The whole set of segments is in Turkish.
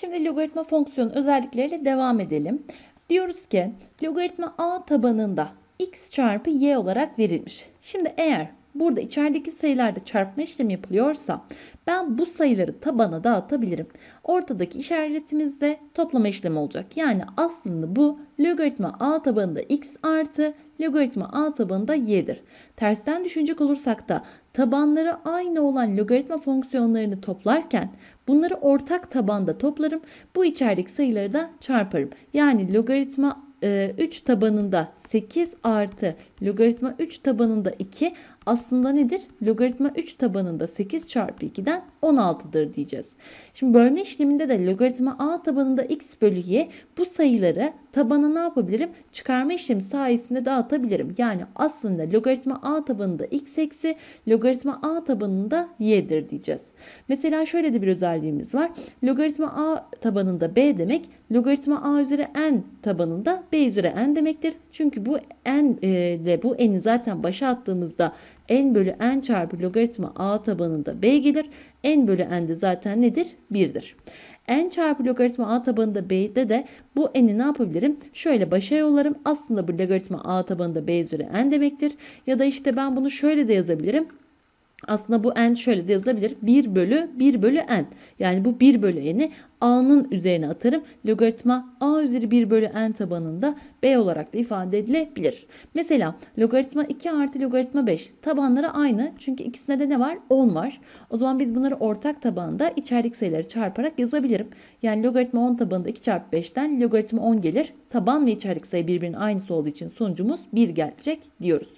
Şimdi logaritma fonksiyonu özellikleriyle devam edelim. Diyoruz ki logaritma a tabanında x çarpı y olarak verilmiş. Şimdi eğer burada içerideki sayılarda çarpma işlemi yapılıyorsa ben bu sayıları tabana dağıtabilirim. Ortadaki işaretimiz de toplama işlemi olacak. Yani aslında bu logaritma a tabanında x artı logaritma a tabanında y'dir. Tersten düşünecek olursak da tabanları aynı olan logaritma fonksiyonlarını toplarken bunları ortak tabanda toplarım. Bu içerideki sayıları da çarparım. Yani logaritma 3 tabanında 8 artı logaritma 3 tabanında 2 aslında nedir? Logaritma 3 tabanında 8 çarpı 2'den 16'dır diyeceğiz. Şimdi bölme işleminde de logaritma a tabanında x bölü y bu sayıları tabana ne yapabilirim? Çıkarma işlemi sayesinde dağıtabilirim. Yani aslında logaritma a tabanında x eksi logaritma a tabanında y'dir diyeceğiz. Mesela şöyle de bir özelliğimiz var. Logaritma a tabanında b demek logaritma a üzeri n tabanında b üzeri n demektir. Çünkü bu n ile bu n'i zaten başa attığımızda n bölü n çarpı logaritma a tabanında b gelir. n bölü n de zaten nedir? 1'dir. n çarpı logaritma a tabanında b'de de bu n'i ne yapabilirim? Şöyle başa yollarım. Aslında bu logaritma a tabanında b üzeri n demektir. Ya da işte ben bunu şöyle de yazabilirim. Aslında bu n şöyle de yazılabilir. 1 bölü 1 bölü n. Yani bu 1 bölü n'i a'nın üzerine atarım. Logaritma a üzeri 1 bölü n tabanında b olarak da ifade edilebilir. Mesela logaritma 2 artı logaritma 5 tabanları aynı. Çünkü ikisinde de ne var? 10 var. O zaman biz bunları ortak tabanda içerideki sayıları çarparak yazabilirim. Yani logaritma 10 tabanında 2 çarpı 5'ten logaritma 10 gelir. Taban ve içerideki sayı birbirinin aynısı olduğu için sonucumuz 1 gelecek diyoruz.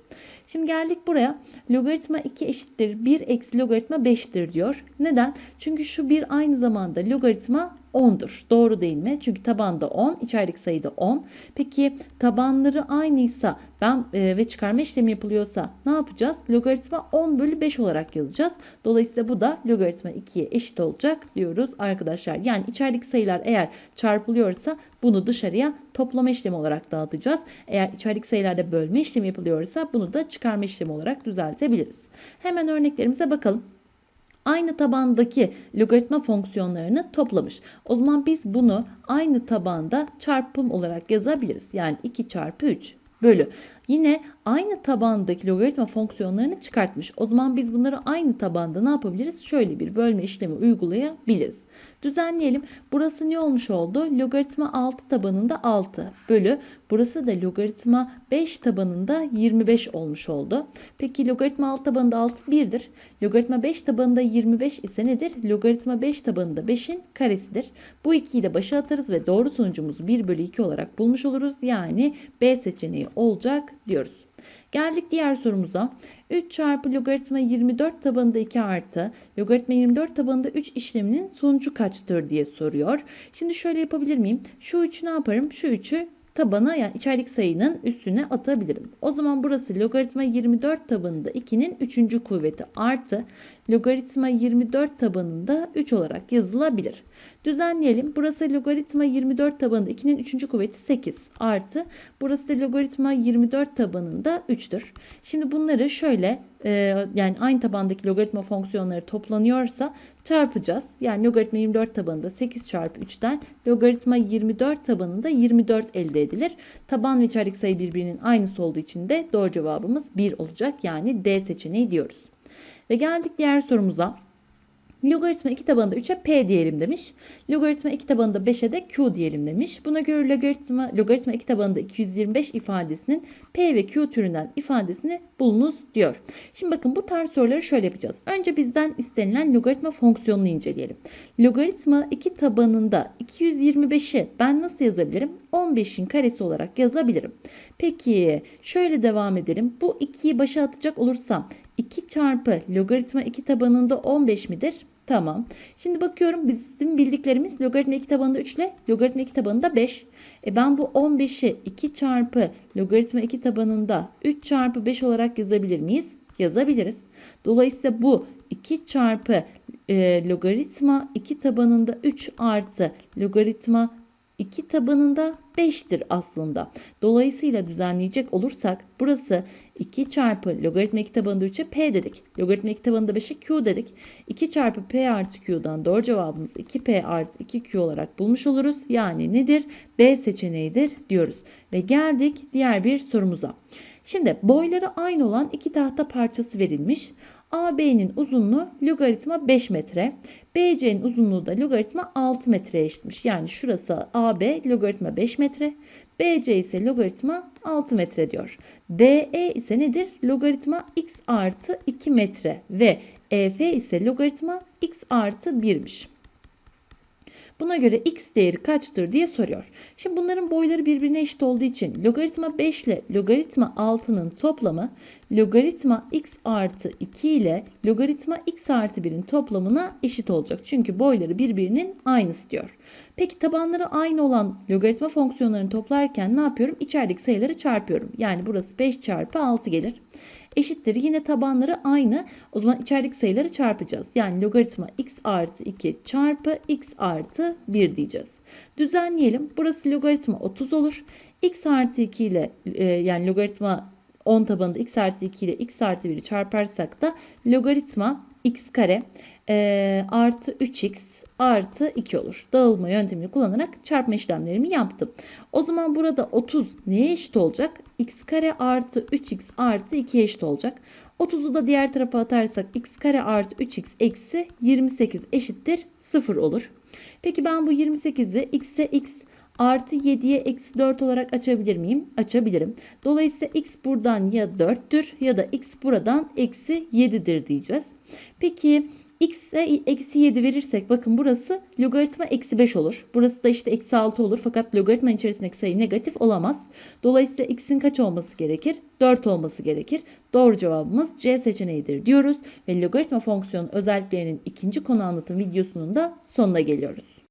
Şimdi geldik buraya. Logaritma 2 eşittir 1 eksi logaritma 5'tir diyor. Neden? Çünkü şu 1 aynı zamanda logaritma 10'dur. Doğru değil mi? Çünkü tabanda 10, içerideki sayı da 10. Peki tabanları aynıysa ben e, ve çıkarma işlemi yapılıyorsa ne yapacağız? Logaritma 10 bölü 5 olarak yazacağız. Dolayısıyla bu da logaritma 2'ye eşit olacak diyoruz arkadaşlar. Yani içerideki sayılar eğer çarpılıyorsa bunu dışarıya toplama işlemi olarak dağıtacağız. Eğer içerideki sayılarda bölme işlemi yapılıyorsa bunu da çıkarma işlemi olarak düzeltebiliriz. Hemen örneklerimize bakalım aynı tabandaki logaritma fonksiyonlarını toplamış. O zaman biz bunu aynı tabanda çarpım olarak yazabiliriz. Yani 2 çarpı 3 bölü. Yine aynı tabandaki logaritma fonksiyonlarını çıkartmış. O zaman biz bunları aynı tabanda ne yapabiliriz? Şöyle bir bölme işlemi uygulayabiliriz. Düzenleyelim. Burası ne olmuş oldu? Logaritma 6 tabanında 6 bölü. Burası da logaritma 5 tabanında 25 olmuş oldu. Peki logaritma 6 tabanında 6 1'dir. Logaritma 5 tabanında 25 ise nedir? Logaritma 5 tabanında 5'in karesidir. Bu 2'yi de başa atarız ve doğru sonucumuzu 1 bölü 2 olarak bulmuş oluruz. Yani B seçeneği olacak diyoruz. Geldik diğer sorumuza. 3 çarpı logaritma 24 tabanında 2 artı logaritma 24 tabanında 3 işleminin sonucu kaçtır diye soruyor. Şimdi şöyle yapabilir miyim? Şu 3'ü ne yaparım? Şu 3'ü tabana yani içerik sayının üstüne atabilirim. O zaman burası logaritma 24 tabanında 2'nin 3. kuvveti artı logaritma 24 tabanında 3 olarak yazılabilir. Düzenleyelim. Burası logaritma 24 tabanında 2'nin 3. kuvveti 8 artı burası da logaritma 24 tabanında 3'tür. Şimdi bunları şöyle yani aynı tabandaki logaritma fonksiyonları toplanıyorsa çarpacağız. Yani logaritma 24 tabanında 8 çarpı 3'ten logaritma 24 tabanında 24 elde edilir. Taban ve içerideki sayı birbirinin aynısı olduğu için de doğru cevabımız 1 olacak. Yani D seçeneği diyoruz. Ve geldik diğer sorumuza. Logaritma 2 tabanında 3'e p diyelim demiş. Logaritma 2 tabanında 5'e de q diyelim demiş. Buna göre logaritma, logaritma 2 tabanında 225 ifadesinin p ve q türünden ifadesini bulunuz diyor. Şimdi bakın bu tarz soruları şöyle yapacağız. Önce bizden istenilen logaritma fonksiyonunu inceleyelim. Logaritma 2 tabanında 225'i ben nasıl yazabilirim? 15'in karesi olarak yazabilirim. Peki şöyle devam edelim. Bu 2'yi başa atacak olursam 2 çarpı logaritma 2 tabanında 15 midir? Tamam. Şimdi bakıyorum bizim bildiklerimiz logaritma 2 tabanında 3 ile logaritma 2 tabanında 5. E ben bu 15'i 2 çarpı logaritma 2 tabanında 3 çarpı 5 olarak yazabilir miyiz? Yazabiliriz. Dolayısıyla bu 2 çarpı e, logaritma 2 tabanında 3 artı logaritma 2 tabanında 5'tir aslında. Dolayısıyla düzenleyecek olursak burası 2 çarpı logaritma 2 tabanında 3'e p dedik. Logaritma 2 tabanında 5'e q dedik. 2 çarpı p artı q'dan doğru cevabımız 2p artı 2q olarak bulmuş oluruz. Yani nedir? D seçeneğidir diyoruz. Ve geldik diğer bir sorumuza. Şimdi boyları aynı olan iki tahta parçası verilmiş. AB'nin uzunluğu logaritma 5 metre. BC'nin uzunluğu da logaritma 6 metreye eşitmiş. Yani şurası AB logaritma 5 metre. BC ise logaritma 6 metre diyor. DE ise nedir? Logaritma x artı 2 metre ve EF ise logaritma x artı 1'miş. Buna göre x değeri kaçtır diye soruyor. Şimdi bunların boyları birbirine eşit olduğu için logaritma 5 ile logaritma 6'nın toplamı logaritma x artı 2 ile logaritma x artı 1'in toplamına eşit olacak. Çünkü boyları birbirinin aynısı diyor. Peki tabanları aynı olan logaritma fonksiyonlarını toplarken ne yapıyorum? İçerideki sayıları çarpıyorum. Yani burası 5 çarpı 6 gelir eşittir. Yine tabanları aynı. O zaman içerideki sayıları çarpacağız. Yani logaritma x artı 2 çarpı x artı 1 diyeceğiz. Düzenleyelim. Burası logaritma 30 olur. x artı 2 ile e, yani logaritma 10 tabanında x artı 2 ile x artı 1'i çarparsak da logaritma x kare e, artı 3x artı 2 olur. Dağılma yöntemini kullanarak çarpma işlemlerimi yaptım. O zaman burada 30 neye eşit olacak? x kare artı 3x artı 2'ye eşit olacak. 30'u da diğer tarafa atarsak x kare artı 3x eksi 28 eşittir 0 olur. Peki ben bu 28'i x'e x artı 7'ye eksi 4 olarak açabilir miyim? Açabilirim. Dolayısıyla x buradan ya 4'tür ya da x buradan eksi 7'dir diyeceğiz. Peki x'e eksi 7 verirsek bakın burası logaritma eksi 5 olur. Burası da işte eksi 6 olur fakat logaritma içerisindeki sayı negatif olamaz. Dolayısıyla x'in kaç olması gerekir? 4 olması gerekir. Doğru cevabımız C seçeneğidir diyoruz ve logaritma fonksiyonu özelliklerinin ikinci konu anlatım videosunun da sonuna geliyoruz.